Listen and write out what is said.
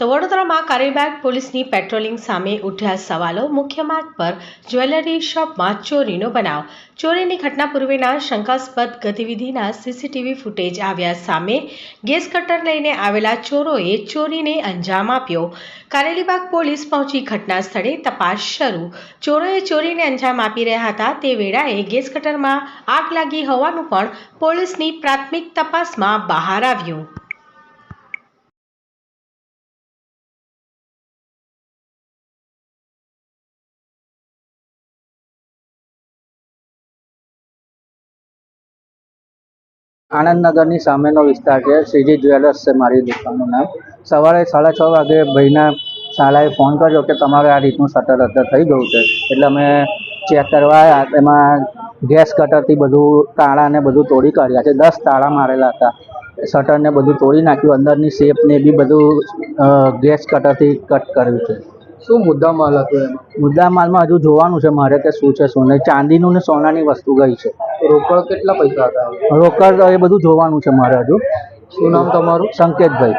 તો વડોદરામાં કારેબાગ પોલીસની પેટ્રોલિંગ સામે ઉઠ્યા સવાલો, મુખ્ય માર્ગ પર જ્વેલરી શોપમાં ચોરીનો બનાવ. ચોરીની ઘટના પૂર્વેના શંકાસ્પદ ગતિવિધિના સીસીટીવી ફૂટેજ આવ્યા સામે ગેસ કટર લઈને આવેલા ચોરોએ ચોરીને અંજામ આપ્યો. કારેલીબાગ પોલીસ પહોંચી ઘટના સ્થળે તપાસ શરૂ. ચોરોએ ચોરીને અંજામ આપી રહ્યા હતા તે વેળાએ ગેસ કટરમાં આગ લાગી હોવાનું પણ પોલીસની પ્રાથમિક તપાસમાં બહાર આવ્યું. આનંદનગરની સામેનો વિસ્તાર છે. શ્રીજી જ્વેલર્સ છે મારી દુકાનનું નામ. સવારે સાડા છ વાગે ભાઈના શાળાએ ફોન કર્યો કે તમારે આ રીતનું શટર અદ્દર થઈ ગયું છે. એટલે અમે ચેક કરવા એમાં ગેસ કટરથી બધું તાળા ને બધું તોડી કાઢ્યા છે. દસ તાળા મારેલા હતા. શટરને બધું તોડી નાખ્યું. અંદરની શેપ ને બી બધું ગેસ કટરથી કટ કર્યું છે. શું મુદ્દા માલ હતો એમાં? મુદ્દા માલમાં હજુ જોવાનું છે મારે કે શું છે શું નહીં. ચાંદીનું ને સોનાની વસ્તુ ગઈ છે. રોકડ કેટલા પૈસા હતા? રોકડ એ બધું જોવાનું છે મારે હજુ. શું નામ તમારું? સંકેતભાઈ.